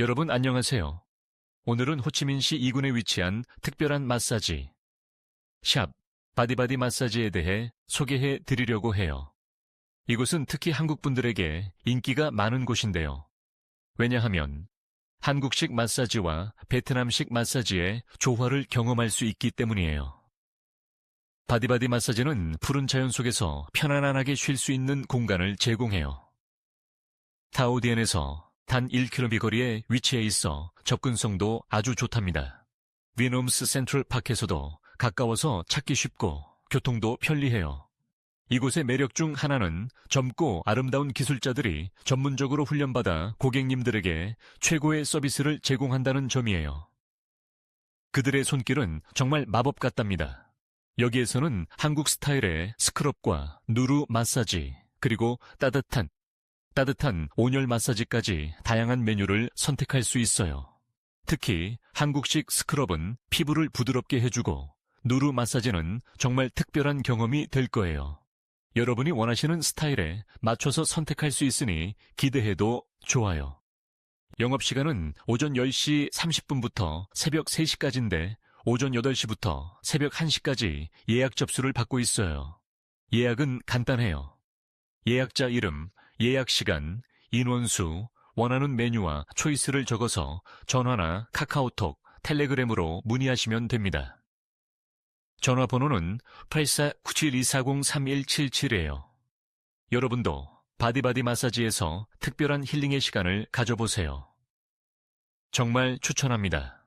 여러분 안녕하세요. 오늘은 호치민시 2군에 위치한 특별한 마사지, 샵 바디바디 마사지에 대해 소개해 드리려고 해요. 이곳은 특히 한국 분들에게 인기가 많은 곳인데요. 왜냐하면 한국식 마사지와 베트남식 마사지의 조화를 경험할 수 있기 때문이에요. 바디바디 마사지는 푸른 자연 속에서 편안하게 쉴 수 있는 공간을 제공해요. 타오디엔에서 단 1km 거리에 위치해 있어 접근성도 아주 좋답니다. 위놈스 센트럴 파크에서도 가까워서 찾기 쉽고 교통도 편리해요. 이곳의 매력 중 하나는 젊고 아름다운 기술자들이 전문적으로 훈련받아 고객님들에게 최고의 서비스를 제공한다는 점이에요. 그들의 손길은 정말 마법 같답니다. 여기에서는 한국 스타일의 스크럽과 누루 마사지, 그리고 따뜻한 따뜻한 온열 마사지까지 다양한 메뉴를 선택할 수 있어요. 특히 한국식 스크럽은 피부를 부드럽게 해주고 누루 마사지는 정말 특별한 경험이 될 거예요. 여러분이 원하시는 스타일에 맞춰서 선택할 수 있으니 기대해도 좋아요. 영업시간은 오전 10시 30분부터 새벽 3시까지인데 오전 8시부터 새벽 1시까지 예약 접수를 받고 있어요. 예약은 간단해요. 예약자 이름, 예약 시간, 인원수, 원하는 메뉴와 초이스를 적어서 전화나 카카오톡, 텔레그램으로 문의하시면 됩니다. 전화번호는 8497-240-3177이에요. 여러분도 바디바디 마사지에서 특별한 힐링의 시간을 가져보세요. 정말 추천합니다.